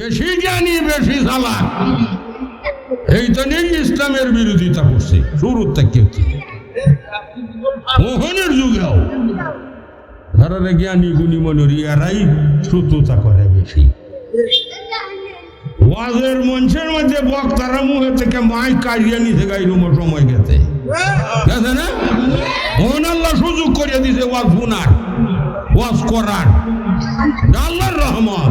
বেশি জ্ঞানী, বেশি চালাক। এই জন্যই ইসলামের বিরোধিতা করছে। শুরুর থেকে মোহনের যুগেও ধরারে জ্ঞানী, গুণী মনোর ইয়ারাই শত্রুতা করে বেশি। ওয়াজের মঞ্চের মধ্যে বক্তারা মুখে থেকে মাইক কাজিয়ে নিতে গাইল সময় গেছে। গেছে না? মোহন আল্লাহ সুযোগ করে দিছে ওয়াজ শুনার, ওয়াজ করার। আল্লাহর রহমান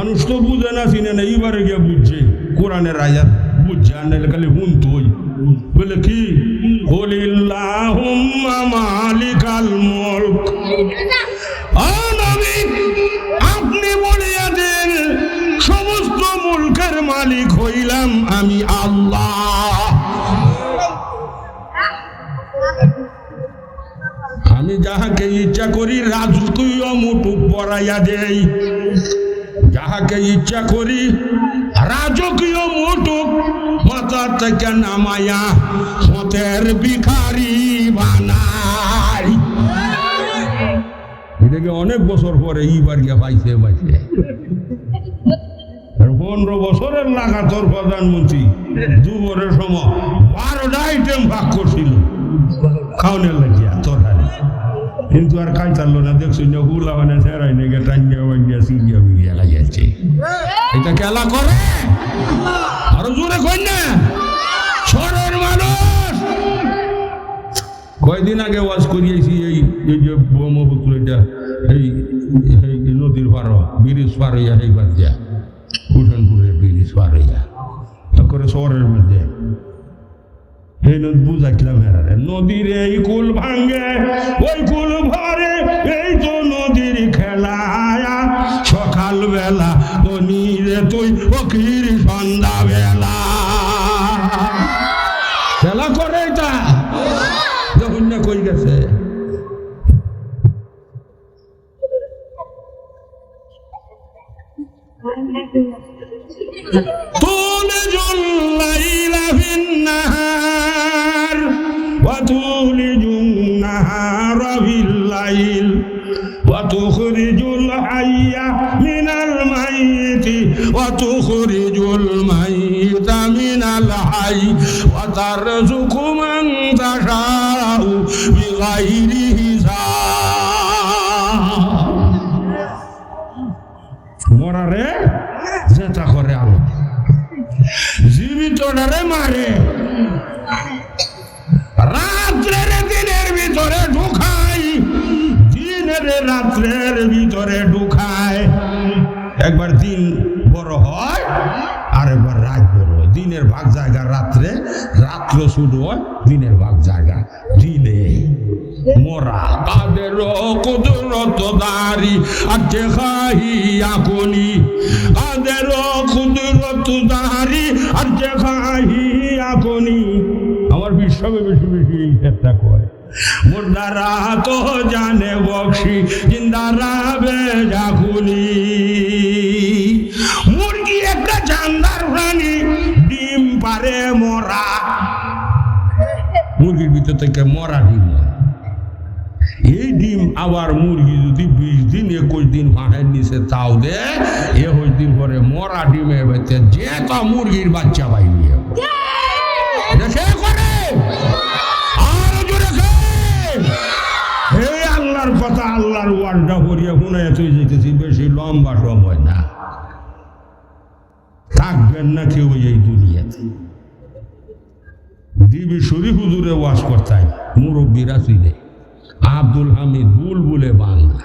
মানুষ তো বুঝে না, চিনে না, এইবারে গিয়ে বুঝছে। কোরআনের রাজা বুঝছে, আর নাহলে খালি হুন তুই বলে কি? মালিকাল মুলক। আপনি বলিয়া দেন সমস্ত মুলকের মালিক হইলাম আমি আল্লাহ। আমি যাহাকে ইচ্ছা করি, রাজকীয় মুটুক পরাইয়া দেই। যাহাকে ইচ্ছা করি, রাজকীয় মুটুক মাথা থেকে নামায়া হতের ভিখারি বানাই। এটাকে অনেক বছর পরে এইবার গিয়ে পাইছে পাইছে। পনেরো বছরের লাগাতর প্রধানমন্ত্রী দুপুরের সময় বারোটা আইটেম ভাগ করছিল। খাওয়ানোর লাগিয়া। কিন্তু আর চাললো না দেখছি না গুলা মানে সেরাই নেগে টাঙ্গিয়া বাঙ্গিয়া সিঙ্গিয়া বিঙ্গিয়া লাগিয়েছে এটা খেলা করে আরও জোরে কই না সরের মানুষ কয়দিন আগে ওয়াজ করিয়েছি এই এই যে ব্রহ্মপুত্র এটা এই এই নদীর পার ব্রিজ পার হইয়া এই বাদ দিয়া ভূষণপুরের ব্রিজ পার হইয়া করে শহরের মধ্যে এনত বুঝাইছিলাম হেরারে নদীর এই কুল ভাঙ্গে ওই কুল ভরে, এই তো নদীর খেলা সকাল বেলা তো নিরে তুই ফকির সন্ধ্যা বেলা খেলা করে এটা? যখন না কই গেছে? তো وتولج النهار في الليل وتخرج الحي من الميت وتخرج الميت من الحي وترزق من تشاء بغير حساب মরারে জেতা করে আলো জীবিতটারে মারে রাত্রের ভিতরে ঢুকায়। একবার দিন বড় হয় আর একবার রাত বড় হয়। দিনের ভাগ জায়গা রাত্রে, রাত্র শুরু হয়, দিনের ভাগ জায়গা দিনে। মোরা কাদের কুদরত দারি আছে খাহিয়া কোনি কাদের কুদরত দারি আছে খাহিয়া কোনি আমার বিশ্ববে বেশি বেশি এই কয় মুর্দারা তো জানে বক্সি জিন্দারা বেজাকুনি মুরগি একটা জানদার প্রাণী, ডিম পারে মরা। মুরগির ভিতর থেকে মরা ডিম। এই ডিম আবার মুরগি যদি বিশ দিন, একুশ দিন ফাঁকের নিচে তাও দে একুশ দিন পরে মরা ডিমের যে তা মুরগির বাচ্চা বাইবে আল্লাহর পরিয়া কোনায় চলে যেতেছি, বেশি লম্বা সময় না। থাকবেন না কেউ এই দুনিয়াতে? দিবি শরীফ হুজুরে ওয়াশ করতাই মুরব্বীরা ছিলে আব্দুল হামিদ বুলবুলে বাংলা।